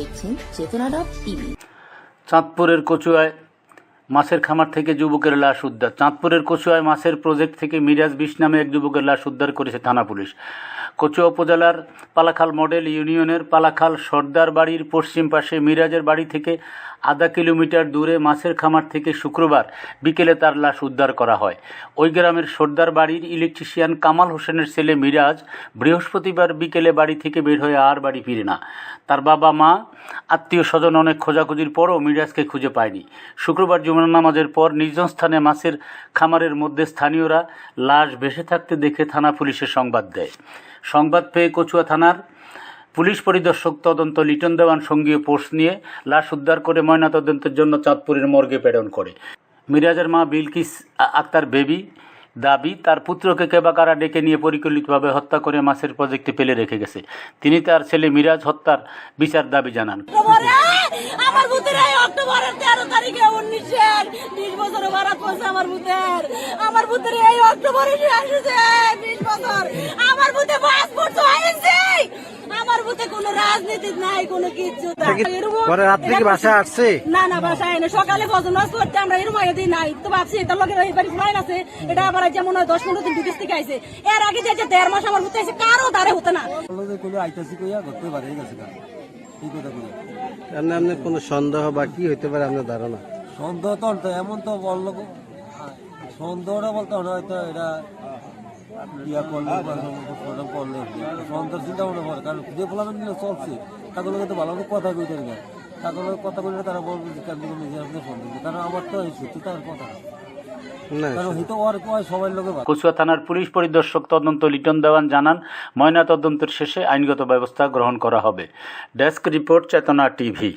দেখছেন চেতনা dot TV. চাঁদপুরের কচুয়ায় মাছের খামার থেকে যুবকের লাশ উদ্ধার। চাঁদপুরের কচুয়ায় মাছের প্রজেক্ট থেকে মিরাজ বিশ নামে এক যুবকের লাশ উদ্ধার করেছে থানা পুলিশ। কচুয়া উপজেলার পালাখাল মডেল ইউনিয়নের পালাখাল সর্দার বাড়ির পশ্চিম পাশে মিরাজের বাড়ি থেকে আধা কিলোমিটার দূরে মাছের খামার থেকে শুক্রবার বিকেলে তার লাশ উদ্ধার করা হয়। ওই গ্রামের সর্দার বাড়ির ইলেকট্রিশিয়ান কামাল হোসেনের ছেলে মিরাজ বৃহস্পতিবার বিকেলে বাড়ি থেকে বের হয়ে আর বাড়ি ফিরে না। তার বাবা মা, আত্মীয় স্বজন অনেক খোঁজাখুঁজির পরও মিরাজকে খুঁজে পায়নি। শুক্রবার জুমার নামাজের পর নির্জন স্থানে মাছের খামারের মধ্যে স্থানীয়রা লাশ ভেসে থাকতে দেখে থানা পুলিশের সংবাদ দেয়। সংবাদ পেয়ে কচুয়া থানার পুলিশ পরিদর্শক তদন্ত লিটন দেওয়ান সঙ্গীয় পোস্ট নিয়ে লাশ উদ্ধার করে ময়নাতদন্তের জন্য চাঁদপুরের মর্গে প্রেরণ করে। মিরাজের মা বিলকিস আক্তার বেবি দাবি, তার পুত্রকে কেবাকারা ডেকে নিয়ে পরিকল্পিতভাবে হত্যা করে মাছের প্রজেক্টে ফেলে রেখে গেছে। তিনি তার ছেলে মিরাজ হত্যার বিচার দাবি জানান। আমার অক্টোবরের তেরো তারিখে বছর আমার আমার এই অক্টোবরে আসছে বিশ বছর। আমার পাসপোর্ট কোনো রাজনীতি নাই কোনো কিচ্ছু পরে রাত্রে কি বাসায় আসছে? না না বাসায় এনে সকালে ভজন নাচ করতে আমরা এরকম আগে নাই। তো ভাবছি এটা লোকের এই বাড়ি ফুলাইন আছে এটা আবার যেমন হয় দশ পনেরো দিন বিদেশ থেকে আইছে। এর আগে যে যে দেড় মাস আমার বুথে আছে কারও দ্বারে হতে না। কোনো আইতাছি কইয়া ঘুরতে পারে গেছে গা এই এমনি কোনো সন্দেহ বা কি হইতে পারে আপনার ধারণা? সন্দেহ তো তো এমন তো বলল সন্দেহটা বলতে হয়তো এটা ইয়া করলে ফটো করলে চিন্তা মনে করে কারণ যে চলছে তাগুলো তো ভালো করে কথা কইতে না। তাগুলো কথা বললে তারা বলবে যে কেন নিজে আপনি সন্দেহ কারণ আমার তো এই সত্যি তার কথা। না। না কারণ হয়তো ওর কয় সবাই লোকে ভালো। কচুয়া থানার পুলিশ পরিদর্শক তদন্ত লিটন দেওয়ান জানান ময়না তদন্তের শেষে আইনগত ব্যবস্থা গ্রহণ করা হবে। Desk report Chetana TV.